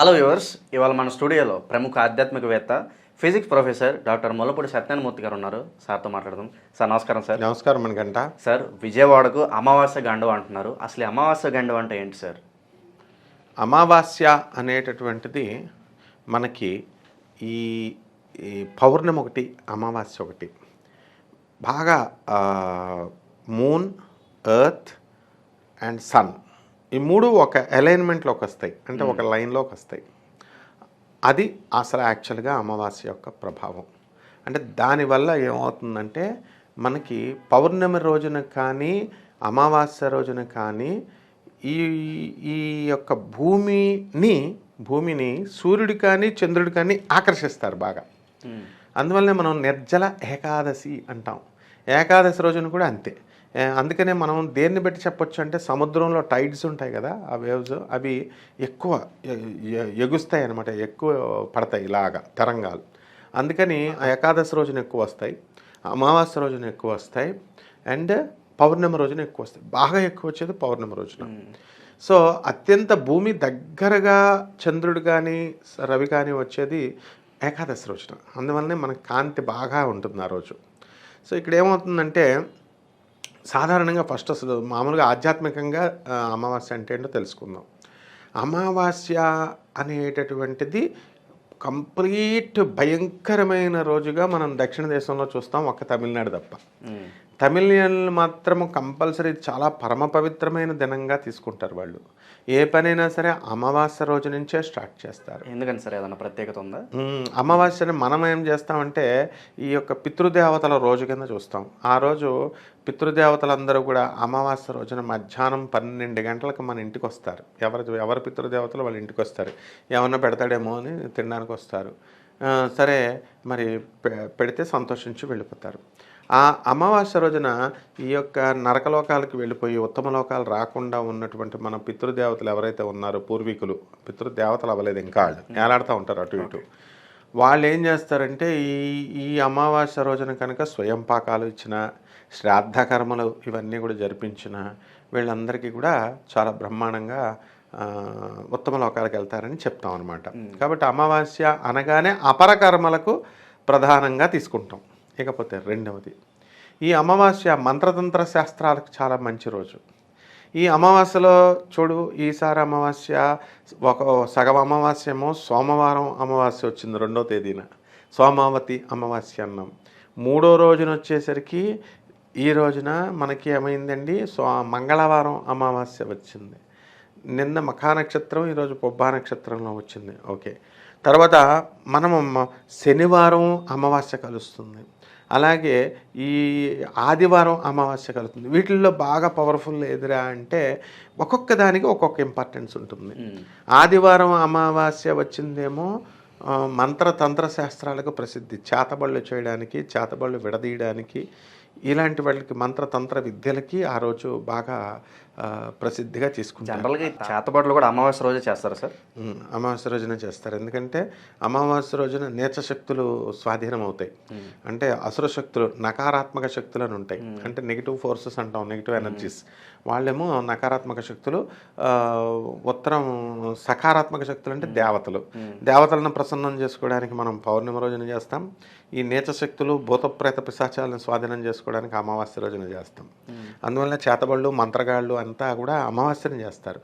Hello viewers ఇవాళ మన స్టూడియోలో ప్రముఖ ఆధ్యాత్మికవేత్త physics professor doctor Mullapudi Satyanarayanamurthy గారు ఉన్నారు. సార్తో మాట్లాడదాం. సార్ నమస్కారం సార్. నమస్కారం మనకంట సార్ విజయవాడకు అమావాస్య గండం అంటున్నారు. అసలు అమావాస్య గండం అంటే ఏంటి సార్? అమావాస్య అనేటటువంటిది మనకి ఈ ఈ పౌర్ణమి ఒకటి అమావాస్య ఒకటి. బాగా మూన్ ఎర్త్ అండ్ సన్ ఈ మూడు ఒక అలైన్మెంట్లోకి వస్తాయి. అంటే ఒక లైన్లోకి వస్తాయి. అది అసలు యాక్చువల్గా అమావాస్య యొక్క ప్రభావం. అంటే దానివల్ల ఏమవుతుందంటే మనకి పౌర్ణమి రోజున కానీ అమావాస్య రోజున కానీ ఈ ఈ యొక్క భూమిని భూమిని సూర్యుడు కానీ చంద్రుడు కానీ ఆకర్షిస్తారు బాగా. అందువల్లనే మనం నిర్జల ఏకాదశి అంటాం. ఏకాదశి రోజున కూడా అంతే. అందుకనే మనం దేన్ని బట్టి చెప్పొచ్చు అంటే సముద్రంలో టైడ్స్ ఉంటాయి కదా ఆ వేవ్స్ అవి ఎక్కువ ఎగుస్తాయి అనమాట ఎక్కువ పడతాయి ఇలాగా తరంగాలు. అందుకని ఆ ఏకాదశి రోజున ఎక్కువ వస్తాయి అమావాస్య రోజున ఎక్కువ వస్తాయి అండ్ పౌర్ణమి రోజున ఎక్కువ వస్తాయి. బాగా ఎక్కువ వచ్చేది పౌర్ణమి రోజున. సో అత్యంత భూమి దగ్గరగా చంద్రుడు కానీ రవి కానీ వచ్చేది ఏకాదశి రోజున. అందువల్లనే మనకి కాంతి బాగా ఉంటుంది ఆ రోజు. సో ఇక్కడ ఏమవుతుందంటే సాధారణంగా ఫస్ట్ అసలు మామూలుగా ఆధ్యాత్మికంగా అమావాస్య అంటే ఏంటో తెలుసుకుందాం. అమావాస్య అనేటటువంటిది కంప్లీట్ భయంకరమైన రోజుగా మనం దక్షిణ దేశంలో చూస్తాం ఒక్క తమిళనాడు తప్ప. మ్మ్. తమిళనాడులు మాత్రము కంపల్సరీ చాలా పరమ పవిత్రమైన దినంగా తీసుకుంటారు వాళ్ళు. ఏ పనైనా సరే అమావాస్య రోజు నుంచే స్టార్ట్ చేస్తారు. ఎందుకని సార్ ఏదైనా ప్రత్యేకత ఉందా. అమావాస్యని మనం ఏం చేస్తామంటే ఈ యొక్క పితృదేవతల రోజు కింద చూస్తాం. ఆ రోజు పితృదేవతలందరూ కూడా అమావాస్య రోజున మధ్యాహ్నం పన్నెండు గంటలకు మన ఇంటికి వస్తారు. ఎవరి ఎవరి పితృదేవతలు వాళ్ళ ఇంటికి వస్తారు. ఏమన్నా పెడతాడేమో అని తినడానికి వస్తారు. సరే మరి పెడితే సంతోషించి వెళ్ళిపోతారు. ఆ అమావాస్య రోజున ఈ యొక్క నరకలోకాలకు వెళ్ళిపోయి ఉత్తమ లోకాలు రాకుండా ఉన్నటువంటి మన పితృదేవతలు ఎవరైతే ఉన్నారో పూర్వీకులు పితృదేవతలు అవ్వలేదు ఇంకా వాళ్ళు. ఏలాడుతూ ఉంటారు అటు ఇటు. వాళ్ళు ఏం చేస్తారంటే ఈ ఈ అమావాస్య రోజున కనుక స్వయం పాకాలు ఇచ్చిన శ్రాద్ధ కర్మలు ఇవన్నీ కూడా జరిపించిన వీళ్ళందరికీ కూడా చాలా బ్రహ్మాండంగా ఉత్తమ లోకాలకు వెళ్తారని చెప్తాం అనమాట కాబట్టి అమావాస్య అనగానే అపర కర్మలకు ప్రధానంగా తీసుకుంటాం. ఇకపోతే రెండవది. ఈ అమావాస్య మంత్రతంత్ర శాస్త్రాలకు చాలా మంచి రోజు. ఈ అమావాస్యలో చూడు ఈసారి అమావాస్య ఒక సగం అమావాస్యము సోమవారం అమావాస్య వచ్చింది రెండో తేదీన. సోమావతి అమావాస్య అన్నాం. మూడో రోజున వచ్చేసరికి ఈ రోజున మనకి ఏమైందండి? సో మంగళవారం అమావాస్య వచ్చింది. నిన్న మఖా నక్షత్రం ఈరోజు పొబ్బా నక్షత్రంలో వచ్చింది. ఓకే. తర్వాత మనము శనివారం అమావాస్య కలుస్తుంది. అలాగే ఈ ఆదివారం అమావాస్య కలుస్తుంది. వీటిల్లో బాగా పవర్ఫుల్ ఎదురా అంటే ఒక్కొక్క దానికి ఒక్కొక్క ఇంపార్టెన్స్ ఉంటుంది. ఆదివారం అమావాస్య వచ్చిందేమో మంత్ర తంత్ర శాస్త్రాలకు ప్రసిద్ధి. చేతబళ్ళు చేయడానికి చేతబళ్ళు విడదీయడానికి ఇలాంటి వాళ్ళకి మంత్ర తంత్ర విద్యలకి ఆ రోజు బాగా ప్రసిద్ధిగా తీసుకుంటారు జనరల్గా చేతబడులు కూడా అమావాస్య రోజే చేస్తారు సార్? అమావాస్య రోజున చేస్తారు. ఎందుకంటే అమావాస్య రోజున నేచ శక్తులు స్వాధీనం అవుతాయి. అంటే అసుర శక్తులు నకారాత్మక శక్తులు అని ఉంటాయి. అంటే నెగిటివ్ ఫోర్సెస్ అంటాం నెగిటివ్ ఎనర్జీస్. వాళ్ళేమో నకారాత్మక శక్తులు ఉత్తరం సకారాత్మక శక్తులు అంటే దేవతలు. దేవతలను ప్రసన్నం చేసుకోవడానికి మనం పౌర్ణమి రోజున చేస్తాం. ఈ నేచ శక్తులు భూతప్రేత పిశాచాలను స్వాధీనం చేసుకోవడానికి అమావాస్య రోజున చేస్తాం. అందువల్ల చేతబళ్ళు మంత్రగాళ్ళు అంతా కూడా అమావాస్యని చేస్తారు.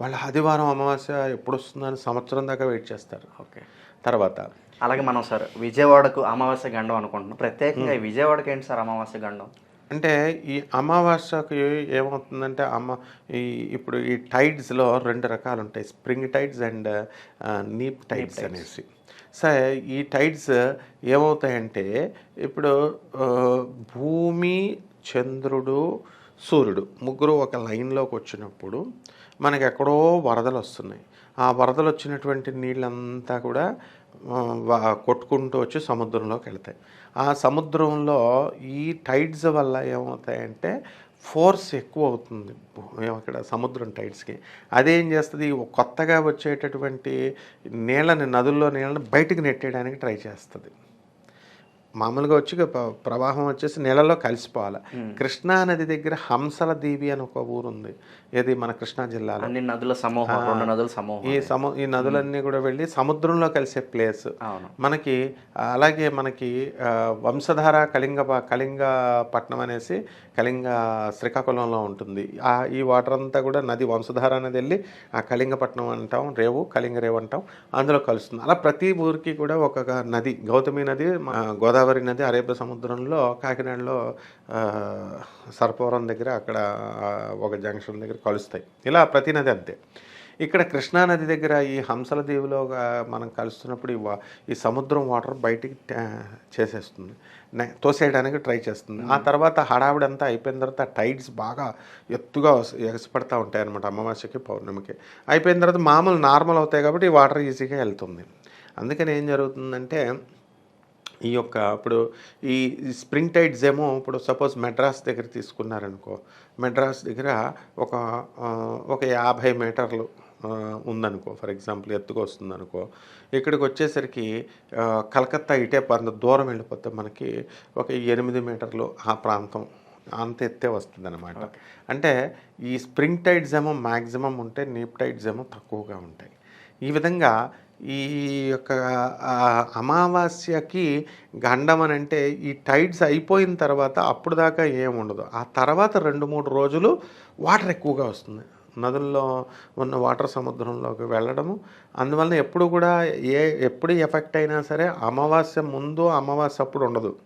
వాళ్ళ ఆదివారం అమావాస్య ఎప్పుడు వస్తుందని సంవత్సరం దాకా వెయిట్ చేస్తారు. ఓకే. తర్వాత అలాగే మనం సార్ విజయవాడకు అమావాస్య గండం అనుకుంటున్నాం. ప్రత్యేకంగా విజయవాడకి ఏంటి సార్ అమావాస్య గండం? అంటే ఈ అమావాస్యకి ఏమవుతుందంటే అమ్మ ఈ ఇప్పుడు ఈ టైడ్స్లో రెండు రకాలు ఉంటాయి spring tides and neap tides అనేసి. సరే ఈ టైడ్స్ ఏమవుతాయంటే ఇప్పుడు భూమి చంద్రుడు సూర్యుడు ముగ్గురు ఒక లైన్లోకి వచ్చినప్పుడు మనకి ఎక్కడో వరదలు వస్తున్నాయి ఆ వరదలు వచ్చినటువంటి నీళ్ళంతా కూడా కొట్టుకుంటూ వచ్చి సముద్రంలోకి వెళ్తాయి. ఆ సముద్రంలో ఈ టైడ్స్ వల్ల ఏమవుతాయంటే ఫోర్స్ ఎక్కువ అవుతుంది భూ- అక్కడ సముద్రం టైడ్స్కి. అదేం చేస్తుంది? కొత్తగా వచ్చేటటువంటి నీళ్ళని నదుల్లో నీళ్ళని బయటకు నెట్టేయడానికి ట్రై చేస్తుంది. మామూలుగా వచ్చి ప్రవాహం వచ్చేసి నీళ్ళలో కలిసిపోవాలి. కృష్ణా నది దగ్గర హంసల దీవి అని ఒక ఊరు ఉంది. ఏది? మన కృష్ణా జిల్లాలో. నదుల సమూహం రెండు నదుల సమూహం ఈ సము ఈ నదులన్నీ కూడా వెళ్ళి సముద్రంలో కలిసే ప్లేస్. మనకి అలాగే మనకి వంశధార కళింగ కళింగ పట్నం అనేసి కళింగ శ్రీకాకుళంలో ఉంటుంది. ఆ ఈ వాటర్ అంతా కూడా నది వంశధార అనేది వెళ్ళి ఆ కళింగపట్నం అంటాం రేవు కళింగ రేవు అంటాం. అందులో కలుస్తుంది. అలా ప్రతి ఊరికి కూడా ఒక నది గౌతమి నది ఆ, గోదావరి నది అరేబియా సముద్రంలో కాకినాడలో సర్పవరం దగ్గర అక్కడ ఒక జంక్షన్ దగ్గర కలుస్తాయి. ఇలా ప్రతి నది అంతే. ఇక్కడ కృష్ణా నది దగ్గర ఈ హంసల దీవిలో మనం కలుస్తున్నప్పుడు ఈ ఈ సముద్రం వాటర్ బయటికి చేసేస్తుంది. తోసేయడానికి ట్రై చేస్తుంది. ఆ తర్వాత హడావిడి అంతా అయిపోయిన తర్వాత టైడ్స్ బాగా ఎత్తుగా ఎగసిపడతా ఉంటాయి అనమాట అమావాస్యకి పౌర్ణమికి. అయిపోయిన తర్వాత మామూలు నార్మల్ అవుతాయి కాబట్టి ఈ వాటర్ ఈజీగా వెళ్తుంది. అందుకని ఏం జరుగుతుందంటే ఈ యొక్క ఇప్పుడు ఈ స్ప్రింగ్ టైడ్స్ ఏమో ఇప్పుడు సపోజ్ మెడ్రాస్ దగ్గర తీసుకున్నారనుకో మెడ్రాస్ దగ్గర ఒక ఒక యాభై మీటర్లు ఉందనుకో ఫర్ ఎగ్జాంపుల్ ఎత్తుకు వస్తుందనుకో ఇక్కడికి వచ్చేసరికి కలకత్తా ఇటే అంత దూరం వెళ్ళిపోతే మనకి ఒక ఎనిమిది మీటర్లు ఆ ప్రాంతం అంత ఎత్తే వస్తుంది అనమాట అంటే ఈ స్ప్రింగ్ టైడ్స్ ఏమో మ్యాక్సిమం ఉంటే నీప్ టైడ్స్ ఏమో తక్కువగా ఉంటాయి. ఈ విధంగా ఈ యొక్క అమావాస్యకి గండం అని అంటే ఈ టైడ్స్ అయిపోయిన తర్వాత అప్పుడు దాకా ఏం ఉండదు. ఆ తర్వాత రెండు మూడు రోజులు వాటర్ ఎక్కువగా వస్తుంది. నదుల్లో ఉన్న వాటర్ సముద్రంలోకి వెళ్ళడము. అందువలన ఎప్పుడు కూడా ఏ ఎప్పుడు ఎఫెక్ట్ అయినా సరే అమావాస్య ముందు అమావాస్య అప్పుడు ఉండదు.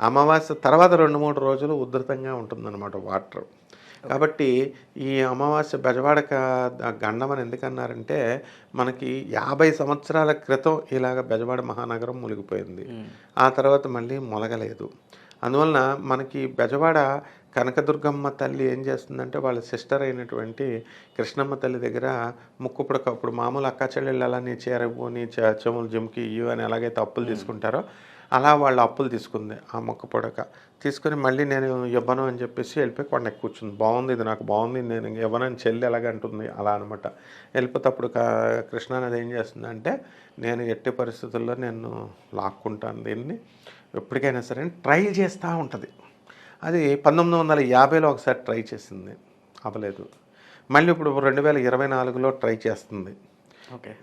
అమావాస్య తర్వాత రెండు మూడు రోజులు ఉధృతంగా ఉంటుందన్నమాట వాటర్. కాబట్టి ఈ అమావాస్య బెజవాడ క- గండం అని ఎందుకన్నారంటే మనకి యాభై సంవత్సరాల క్రితం ఇలాగ బెజవాడ మహానగరం మునిగిపోయింది. ఆ తర్వాత మళ్ళీ మొలగలేదు. అందువలన మనకి బెజవాడ కనకదుర్గమ్మ తల్లి ఏం చేస్తుందంటే వాళ్ళ సిస్టర్ అయినటువంటి కృష్ణమ్మ తల్లి దగ్గర ముక్కు పుడక ఇప్పుడు మామూలు అక్క చెల్లెళ్ళు అలా నీ చేరవు నీ చె- చెవులు జిమ్కి ఇయ్యు అని ఎలాగైతే అప్పులు తీసుకుంటారో అలా వాళ్ళు అప్పులు తీసుకుంది ఆ మొక్క పొడక. తీసుకొని మళ్ళీ నేను ఇవ్వను అని చెప్పేసి వెళ్ళిపోయి కొండ కూర్చుంది. బాగుంది ఇది నాకు బాగుంది నేను ఇవ్వనని చెల్లి ఎలాగంటుంది అలా అనమాట. వెళ్ళిపోతే అప్పుడు కృష్ణానది ఏం చేస్తుందంటే నేను ఎట్టి పరిస్థితుల్లో నేను లాక్కుంటాను దీన్ని. ఎప్పటికైనా సరే ట్రై చేస్తూ ఉంటుంది. అది పంతొమ్మిది వందల యాభైలో ఒకసారి ట్రై చేసింది. అవ్వలేదు. మళ్ళీ ఇప్పుడు రెండు వేల ఇరవై నాలుగులో ట్రై చేస్తుంది.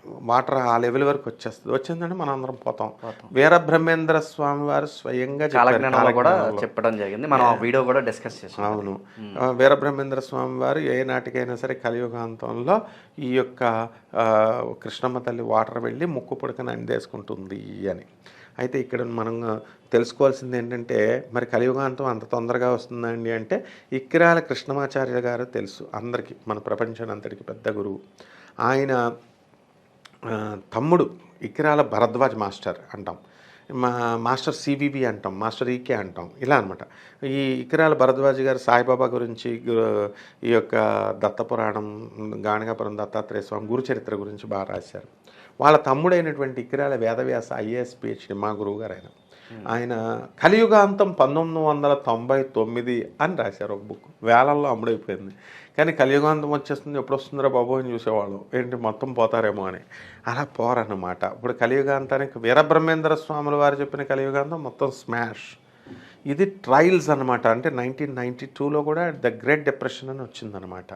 వాటర్ ఆ లెవెల్ వరకు వచ్చేస్తుంది. వచ్చిందంటే మనం అందరం పోతాం. వీరబ్రహ్మేంద్ర స్వామి వారు స్వయంగా కూడా. చెప్పడం జరిగింది. మనం ఆ వీడియో కూడా డిస్కస్ చేసాం అవును. ఆ, వీరబ్రహ్మేంద్ర స్వామి వారు ఏ నాటికైనా సరే కలియుగాంతంలో ఈ యొక్క కృష్ణమ్మ తల్లి వాటర్ వెళ్ళి ముక్కు పుడకని అందేసుకుంటుంది అని. అయితే ఇక్కడ మనం తెలుసుకోవాల్సింది ఏంటంటే మరి కలియుగాంతం అంత తొందరగా వస్తుందండి అంటే ఇక్కిరాల కృష్ణమాచార్య గారు తెలుసు. అందరికీ మన ప్రపంచాన్ని అంతటికి పెద్ద గురువు. ఆయన తమ్ముడు ఇకిరాల భరద్వాజ్ మాస్టర్ అంటాం. మా మాస్టర్ సిబిబి అంటాం మాస్టర్ ఈకే అంటాం. ఇలా అనమాట ఈ ఇకరాల భరద్వాజ్ గారు సాయిబాబా గురించి ఈ యొక్క దత్తపురాణం గాణగాపురం దత్తాత్రేయ స్వామి గురు చరిత్ర గురించి బాగా రాశారు. వాళ్ళ తమ్ముడైనటువంటి ఇకరాల వేదవ్యాస ఐఏఎస్ పిహెచ్డి మా గురువు గారు ఆయన. Hmm. ఆయన కలియుగాంతం పంతొమ్మిది వందల తొంభై తొమ్మిది అని రాశారు ఒక బుక్ వేలల్లో అమ్ముడైపోయింది. కానీ కలియుగాంతం వచ్చేస్తుంది ఎప్పుడు వస్తుందిరా బాబు అని చూసేవాళ్ళు. ఏంటి మొత్తం పోతారేమో అని. అలా పోరన్నమాట. ఇప్పుడు కలియుగాంతానికి వీరబ్రహ్మేంద్ర స్వాముల వారు చెప్పిన కలియుగాంతం మొత్తం స్మాష్ ఇది ట్రయల్స్ అనమాట అంటే నైన్టీన్ నైంటీ టూలో కూడా ద గ్రేట్ డిప్రెషన్ అని వచ్చిందనమాట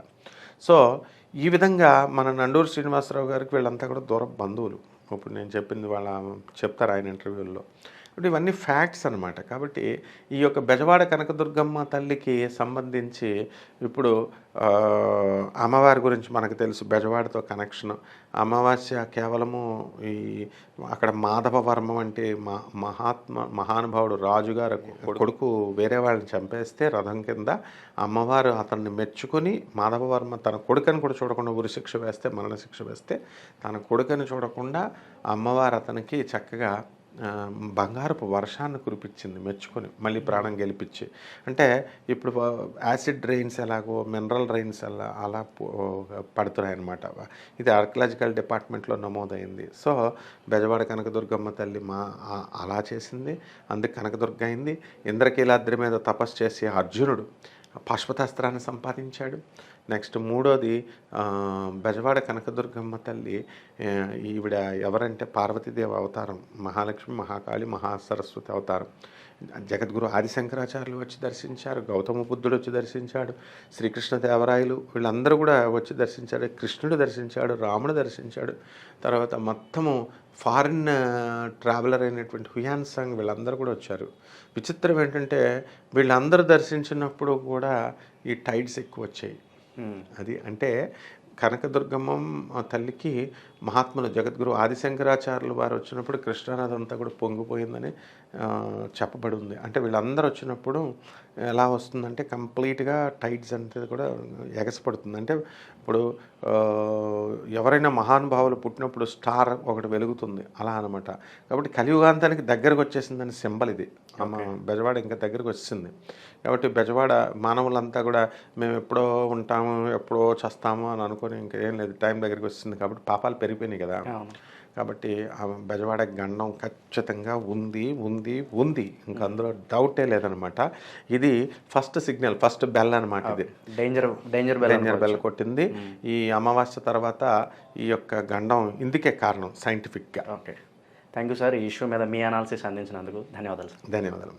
సో ఈ విధంగా మన నండూరు శ్రీనివాసరావు గారికి వీళ్ళంతా కూడా దూర బంధువులు. ఇప్పుడు నేను చెప్పింది వాళ్ళ చెప్తారు ఆయన ఇంటర్వ్యూల్లో ఇప్పుడు ఇవన్నీ ఫ్యాక్ట్స్ అనమాట కాబట్టి ఈ యొక్క బెజవాడ కనకదుర్గమ్మ తల్లికి సంబంధించి ఇప్పుడు అమ్మవారి గురించి మనకు తెలుసు బెజవాడతో కనెక్షన్ అమావాస్య కేవలము ఈ అక్కడ మాధవ వర్మ వంటి మహా మహాత్మ మహానుభావుడు రాజుగారు కొడుకు వేరే వాళ్ళని చంపేస్తే రథం కింద అమ్మవారు అతన్ని మెచ్చుకొని మాధవవర్మ తన కొడుకని కూడా చూడకుండా ఉరిశిక్ష వేస్తే మరణశిక్ష వేస్తే తన కొడుకని చూడకుండా అమ్మవారు అతనికి చక్కగా బంగారపు వర్షాన్ని కురిపించింది మెచ్చుకొని మళ్ళీ ప్రాణం గెలిపించి. అంటే ఇప్పుడు యాసిడ్ రైన్స్ ఎలాగో మినరల్ రైన్స్ అలా అలా పడుతున్నాయన్నమాట. పడుతున్నాయి ఇది ఆర్కియలాజికల్ డిపార్ట్మెంట్లో నమోదైంది. సో బెజవాడ కనకదుర్గమ్మ తల్లి మా అలా చేసింది. అందుకు కనకదుర్గ అయింది. ఇంద్రకీలాద్రి మీద తపస్సు చేసి అర్జునుడు పాశ్వతాస్త్రాన్ని సంపాదించాడు. నెక్స్ట్ మూడోది బెజవాడ కనకదుర్గమ్మ తల్లి ఈవిడ ఎవరంటే పార్వతీదేవి అవతారం మహాలక్ష్మి మహాకాళి మహాసరస్వతి అవతారం. జగద్గురు ఆదిశంకరాచార్యులు వచ్చి దర్శించారు గౌతమ బుద్ధుడు వచ్చి దర్శించాడు శ్రీకృష్ణదేవరాయలు వీళ్ళందరూ కూడా వచ్చి దర్శించాడు కృష్ణుడు దర్శించాడు రాముడు దర్శించాడు. తర్వాత మొత్తము ఫారిన్ ట్రావెలర్ అయినటువంటి హుయాన్ సంగ్ వీళ్ళందరూ కూడా వచ్చారు. విచిత్రం ఏంటంటే వీళ్ళందరూ దర్శించినప్పుడు కూడా ఈ టైడ్స్ ఎక్కువ వచ్చాయి. అది అంటే కనకదుర్గమ్మ తల్లికి మహాత్ములు జగద్గురు ఆదిశంకరాచార్యులు వారు వచ్చినప్పుడు కృష్ణానది అంతా కూడా పొంగిపోయిందని చెప్పబడి ఉంది. అంటే వీళ్ళందరూ వచ్చినప్పుడు ఎలా వస్తుందంటే కంప్లీట్గా టైడ్స్ అనేది కూడా ఎగసపడుతుంది. అంటే ఇప్పుడు ఎవరైనా మహానుభావులు పుట్టినప్పుడు స్టార్ ఒకటి వెలుగుతుంది. అలా అనమాట కాబట్టి కలియుగాంతానికి దగ్గరకు వచ్చేసిందని సింబల్ ఇది. అమ్మ బెజవాడ ఇంకా దగ్గరకు వచ్చింది. కాబట్టి బెజవాడ మానవులంతా కూడా మేము ఎప్పుడో ఉంటాము ఎప్పుడో చస్తాము అని అనుకొని ఇంకేం లేదు టైం దగ్గరికి వచ్చింది. కాబట్టి పాపాలు పెరిగిపోయినాయి కదా. కాబట్టి ఆ బెజవాడ గండం ఖచ్చితంగా ఉంది ఉంది ఉంది. ఇంకా అందులో డౌటే లేదనమాట. ఇది ఫస్ట్ సిగ్నల్ ఫస్ట్ బెల్ అనమాట ఇది. Danger danger bell danger bell కొట్టింది. ఈ అమావాస్య తర్వాత ఈ యొక్క గండం ఇందుకే కారణం సైంటిఫిక్గా ఓకే థ్యాంక్ యూ సార్ ఈ ఇష్యూ మీద మీ అనాలిసిస్ అందించినందుకు ధన్యవాదాలు సార్ ధన్యవాదాలు.